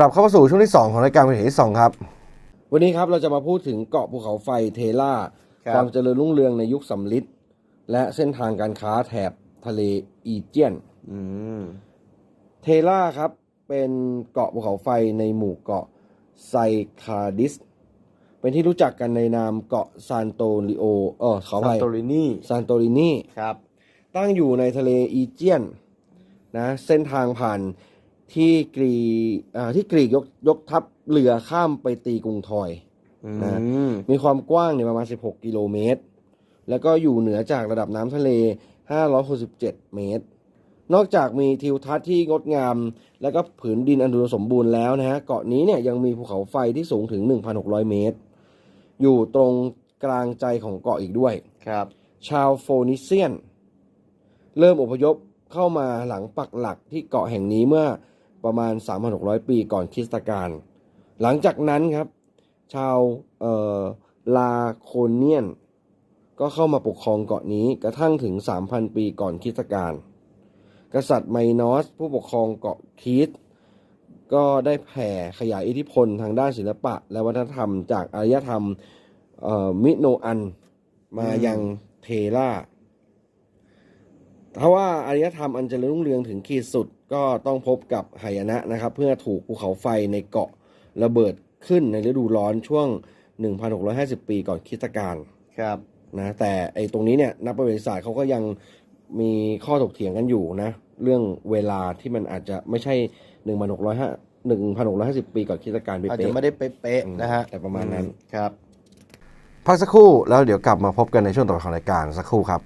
กลับเข้ามาสู่ช่วงที่ 2 ของรายการเป็นเหตุที่2ครับ วันนี้ครับเราจะมาพูดถึงเกาะภูเขาไฟเทล่า ครับ ความเจริญรุ่งเรืองในยุคสำลิดและเส้นทางการค้าแถบทะเลอีเจียน อืม เทล่าครับ เป็นเกาะภูเขาไฟในหมู่เกาะไซคาดิส เป็นที่รู้จักกันในนามเกาะซานโตริโอ เออขอซาไปนโตรินีซานโตรินี ครับ ตั้งอยู่ในทะเลอีเจียนนะเส้นทางผ่าน ที่กรีอ่าที่กรีกยกยกทัพเรือข้ามไปตีกรุงทอยอืนะมมีความกว้างเนี่ยประมาณ 16 กิโลเมตร แล้วก็อยู่เหนือจากระดับน้ำทะเล 567 เมตร นอกจากมีทิวทัศน์ที่งดงาม แล้วก็ผืนดินอันอุดมสมบูรณ์แล้วนะฮะ เกาะนี้เนี่ยยังมีภูเขาไฟที่สูงถึง 1,600 เมตร อยู่ตรงกลางใจของเกาะอีกด้วย ครับ ชาวโฟนิเซียน เริ่มอพยพเข้ามาหลังปักหลักที่เกาะแห่งนี้เมื่อ ประมาณ 3,600 ปีก่อนคริสตกาลหลังจากนั้นครับ ชาวลาโคเนียน ก็เข้ามาปกครองเกาะนี้กระทั่งถึง 3,000 ปีก่อนคริสตกาลกษัตริย์ไมนอส ผู้ปกครองเกาะคีตก็ได้แผ่ขยายอิทธิพลทางด้านศิลปะ และวัฒนธรรมจากอารยธรรมมิโนอัน มาอืมยังเทล่า ถ้าว่าอารยธรรมอันเจริญรุ่งเรืองถึงขีดสุดก็ต้องพบกับหายนะนะครับ เพื่อถูกภูเขาไฟในเกาะระเบิดขึ้นในฤดูร้อนช่วง 1,650 ปีก่อนคริสตกาลครับนะแต่ไอ้ตรงนี้เนี่ยนักประวัติศาสตร์เขาก็ยังมีข้อถกเถียงกันอยู่นะ เรื่องเวลาที่มันอาจจะไม่ใช่ 1,605 1,650 ปีก่อนคริสตกาลเป๊อาจจะะไม่ได้เป๊ะอืมๆนะฮะแต่ประมาณนั้นครับๆพักสักครู่แล้วเดี๋ยวกลับมาพบกันในช่วงต่อไปของรายการสักครู่ครับ